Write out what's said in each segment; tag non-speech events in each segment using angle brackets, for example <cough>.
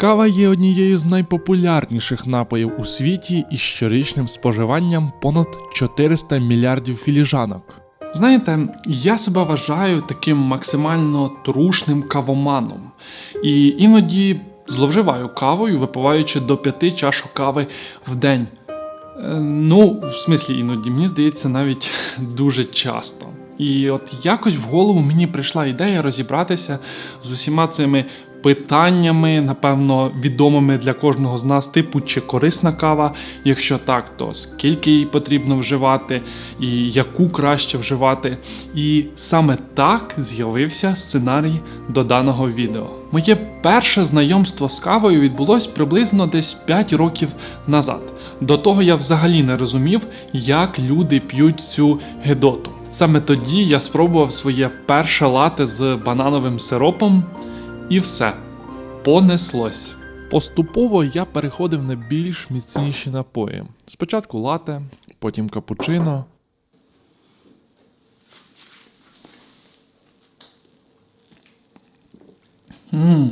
Кава є однією з найпопулярніших напоїв у світі із щорічним споживанням понад 400 мільярдів філіжанок. Знаєте, я себе вважаю таким максимально трушним кавоманом. І іноді зловживаю кавою, випиваючи до п'яти чашок кави в день. Е, Ну, в смислі іноді, мені здається, навіть <laughs> дуже часто. І от якось в голову мені прийшла ідея розібратися з усіма цими питаннями, напевно, відомими для кожного з нас, типу, чи корисна кава, якщо так, то скільки її потрібно вживати, і яку краще вживати. І саме так з'явився сценарій до даного відео. Моє перше знайомство з кавою відбулось приблизно десь 5 років назад. До того я взагалі не розумів, як люди п'ють цю гедоту. Саме тоді я спробував своє перше лате з банановим сиропом, і все понеслось. Поступово я переходив на більш міцніші напої. Спочатку лате, потім капучино. Ммм,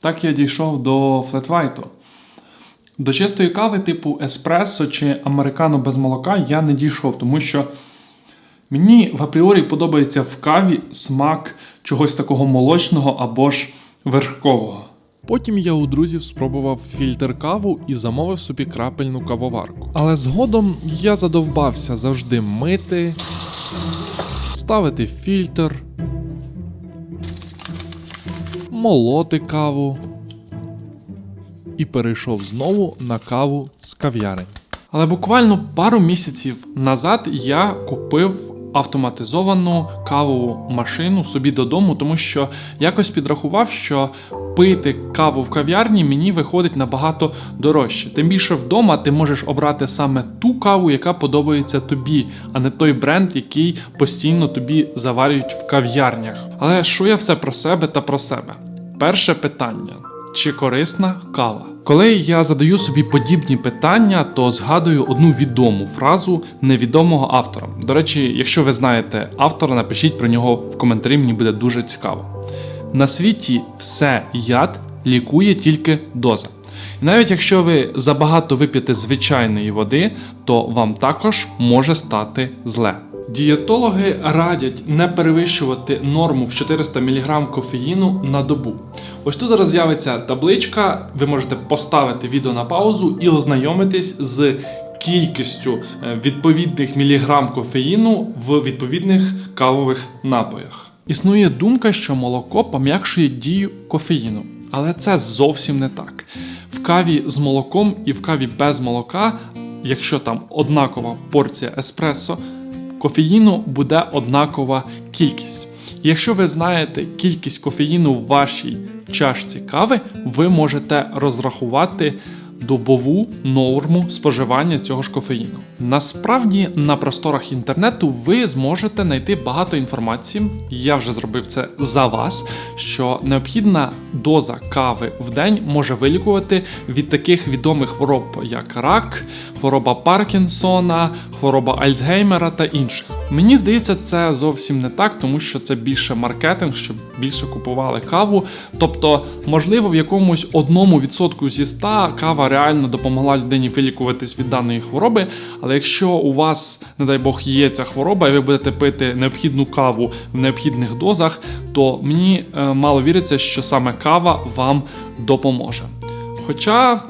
так я дійшов до флетвайту. До чистої кави, типу еспресо чи американо без молока, я не дійшов, тому що мені в апріорі подобається в каві смак чогось такого молочного або ж верхкового. Потім я у друзів спробував фільтр каву і замовив собі крапельну кавоварку. Але згодом я задовбався завжди мити, ставити фільтр, молоти каву і перейшов знову на каву з кав'ярень. Але буквально пару місяців назад я купив автоматизовану кавову машину собі додому, тому що якось підрахував, що пити каву в кав'ярні мені виходить набагато дорожче. Тим більше вдома ти можеш обрати саме ту каву, яка подобається тобі, а не той бренд, який постійно тобі заварюють в кав'ярнях. Але що я все про себе та про себе? Перше питання: чи корисна кава? Коли я задаю собі подібні питання, то згадую одну відому фразу невідомого автора. До речі, якщо ви знаєте автора, напишіть про нього в коментарі, мені буде дуже цікаво. На світі все яд лікує тільки доза. І навіть якщо ви забагато вип'єте звичайної води, то вам також може стати зле. Дієтологи радять не перевищувати норму в 400 мг кофеїну на добу. Ось тут зараз з'явиться табличка, ви можете поставити відео на паузу і ознайомитись з кількістю е, відповідних міліграм кофеїну в відповідних кавових напоях. Існує думка, що молоко пом'якшує дію кофеїну, але це зовсім не так. В каві з молоком і в каві без молока, якщо там однакова порція еспресо, кофеїну буде однакова кількість. Якщо ви знаєте кількість кофеїну в вашій чашці кави, ви можете розрахувати добову норму споживання цього ж кофеїну. Насправді на просторах інтернету ви зможете знайти багато інформації. Я вже зробив це за вас. Що необхідна доза кави в день може вилікувати від таких відомих хвороб, як рак, хвороба Паркінсона, хвороба Альцгеймера та інших. Мені здається, це зовсім не так, тому що це більше маркетинг, щоб більше купували каву. Тобто, можливо, в якомусь одному відсотку зі 100 кава реально допомогла людині вилікуватись від даної хвороби. Але якщо у вас, не дай Бог, є ця хвороба, і ви будете пити необхідну каву в необхідних дозах, то мені е, мало віриться, що саме кава вам допоможе. Хоча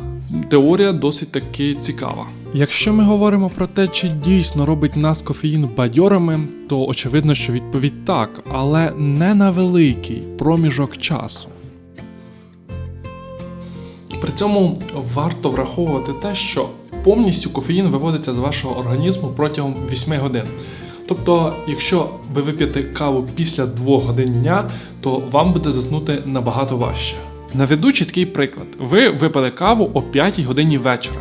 теорія досить таки цікава. Якщо ми говоримо про те, чи дійсно робить нас кофеїн бадьорами, то очевидно, що відповідь так, але не на великий проміжок часу. При цьому варто враховувати те, що повністю кофеїн виводиться з вашого організму протягом 8 годин. Тобто, якщо ви вип'єте каву після 2 годин дня, то вам буде заснути набагато важче. Наведу чіткий приклад: ви випили каву о 5 годині вечора,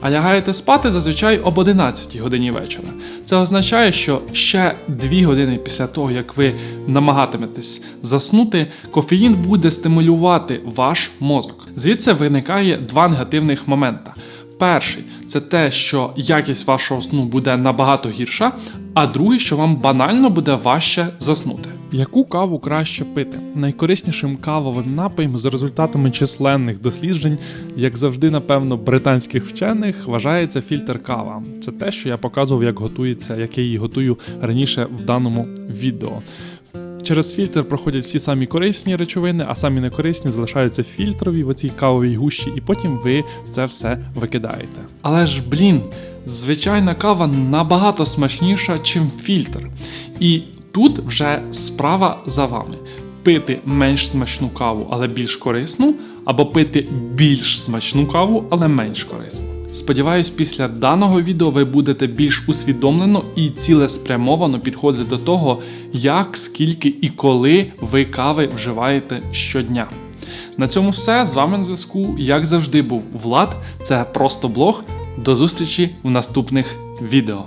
а лягаєте спати зазвичай об 11 годині вечора. Це означає, що ще 2 години після того, як ви намагатиметесь заснути, кофеїн буде стимулювати ваш мозок. Звідси виникає два негативних момента. Перший це те, що якість вашого сну буде набагато гірша, а другий, що вам банально буде важче заснути. Яку каву краще пити? Найкориснішим кавовим напоєм за результатами численних досліджень, як завжди, напевно, британських вчених, вважається фільтр кава. Це те, що я показував, як готується, як я її готую раніше в даному відео. Через фільтр проходять всі самі корисні речовини, а самі некорисні залишаються фільтрові в оцій кавовій гущі, і потім ви це все викидаєте. Але ж, блін, звичайна кава набагато смачніша, чим фільтр. І тут вже справа за вами: пити менш смачну каву, але більш корисну, або пити більш смачну каву, але менш корисну. Сподіваюсь, після даного відео ви будете більш усвідомлено і цілеспрямовано підходити до того, як, скільки і коли ви кави вживаєте щодня. На цьому все. З вами на зв'язку, як завжди, був Влад. Це просто блог. До зустрічі в наступних відео.